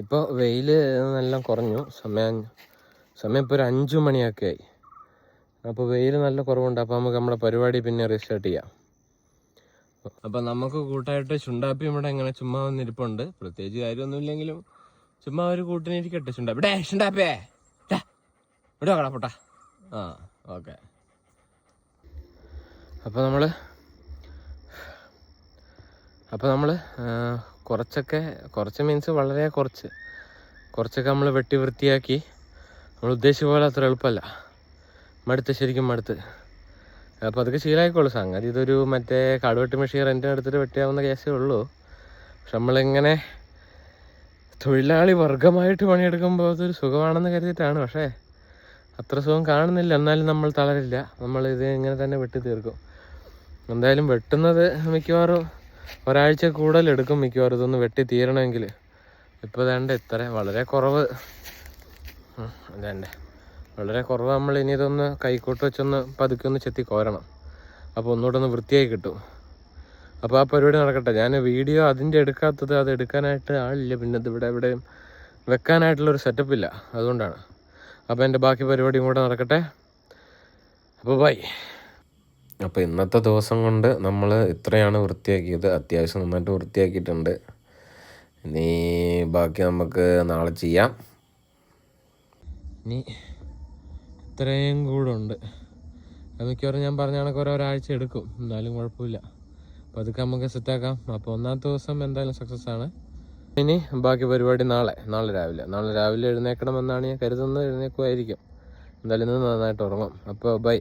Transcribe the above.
ഇപ്പോൾ വെയിൽ നല്ല കുറഞ്ഞു. സമയം സമയം ഇപ്പോൾ ഒരു അഞ്ചു മണിയൊക്കെ ആയി അപ്പോൾ വെയിൽ നല്ല കുറവുണ്ട്. അപ്പോൾ നമുക്ക് നമ്മുടെ പരിപാടി പിന്നെ റീസ്റ്റാർട്ട് ചെയ്യാം. അപ്പം നമുക്ക് കൂട്ടായിട്ട് ചുണ്ടാപ്പി ഇവിടെ ഇങ്ങനെ ചുമ്മാ വന്നിരിപ്പുണ്ട്. പ്രത്യേകിച്ച് കാര്യമൊന്നുമില്ലെങ്കിലും ചുമ്മാ ഒരു കൂട്ടിനിരിക്കട്ടെ ചുണ്ടാപ്പി. ഡേ ചുണ്ടാപ്പിയേ. ഇവിടെ കടപ്പൊട്ട പൊട്ടാ. ആ ഓക്കെ. അപ്പോൾ നമ്മൾ അപ്പോൾ നമ്മൾ കുറച്ചൊക്കെ കുറച്ച് മീൻസ് വളരെ കുറച്ച്. കുറച്ചൊക്കെ നമ്മൾ വെട്ടി വൃത്തിയാക്കി. നമ്മൾ ഉദ്ദേശിച്ച പോലെ അത്ര എളുപ്പമല്ല. മടുത്ത് ശരിക്കും മടുത്ത്. അപ്പോൾ അതൊക്കെ ശീലമായിക്കോളൂ സംഗതി ഇതൊരു മറ്റേ കാടുവെട്ടി മെഷീൻ റെന്റിന് എടുത്തിട്ട് വെട്ടിയാവുന്ന കേസേ ഉള്ളൂ. പക്ഷെ നമ്മളിങ്ങനെ തൊഴിലാളി വർഗമായിട്ട് പണിയെടുക്കുമ്പോൾ അതൊരു സുഖമാണെന്ന് കരുതിയിട്ടാണ്. പക്ഷേ അത്ര സുഖം കാണുന്നില്ല. എന്നാലും നമ്മൾ തളരില്ല. നമ്മൾ ഇത് ഇങ്ങനെ തന്നെ വെട്ടി തീർക്കും. എന്തായാലും വെട്ടുന്നത് മിക്കവാറും ഒരാഴ്ച കൂടുതൽ എടുക്കും മിക്കവാറും ഇതൊന്ന് വെട്ടി തീരണമെങ്കിൽ. ഇപ്പോൾ വേണ്ട ഇത്ര വളരെ കുറവ്. അതേണ്ടേ വളരെ കുറവ് നമ്മൾ ഇനി ഇതൊന്ന് കൈക്കോട്ട് വെച്ചൊന്ന് പതുക്കെ ഒന്ന് ചെത്തി കോരണം. അപ്പോൾ ഒന്നുകൂടെ ഒന്ന് വൃത്തിയായി കിട്ടും. അപ്പോൾ ആ പരിപാടി നടക്കട്ടെ. ഞാൻ വീഡിയോ അതിന്റെ എടുക്കാത്തത് അത് എടുക്കാനായിട്ട് ആളില്ല. പിന്നെ ഇവിടെ എവിടെയും വെക്കാനായിട്ടുള്ളൊരു സെറ്റപ്പ് ഇല്ല. അതുകൊണ്ടാണ്. അപ്പോൾ എന്റെ ബാക്കി പരിപാടിയും കൂടെ നടക്കട്ടെ. അപ്പോൾ ബൈ അപ്പോൾ ഇന്നത്തെ ദിവസം കൊണ്ട് നമ്മൾ ഇത്രയാണ് വൃത്തിയാക്കിയത്. അത്യാവശ്യം നന്നായിട്ട് വൃത്തിയാക്കിയിട്ടുണ്ട്. ഇനി ബാക്കി നമുക്ക് നാളെ ചെയ്യാം. ഇനി ഇത്രയും കൂടെ ഉണ്ട്. അത് മിക്കവാറും ഞാൻ പറഞ്ഞ കണക്ക് ഒരാഴ്ച എടുക്കും. എന്നാലും കുഴപ്പമില്ല. അപ്പോൾ അതൊക്കെ നമുക്ക് സെറ്റാക്കാം അപ്പോൾ ഒന്നാമത്തെ ദിവസം എന്തായാലും സക്സസ് ആണ്. ഇനി ബാക്കി പരിപാടി നാളെ. നാളെ രാവിലെ. നാളെ രാവിലെ എഴുന്നേക്കണമെന്നാണ് ഞാൻ കരുതുന്നത്. എഴുന്നേക്കുമായിരിക്കും. എന്തായാലും ഇന്ന് നന്നായിട്ട് ഉറങ്ങും. അപ്പോൾ ബൈ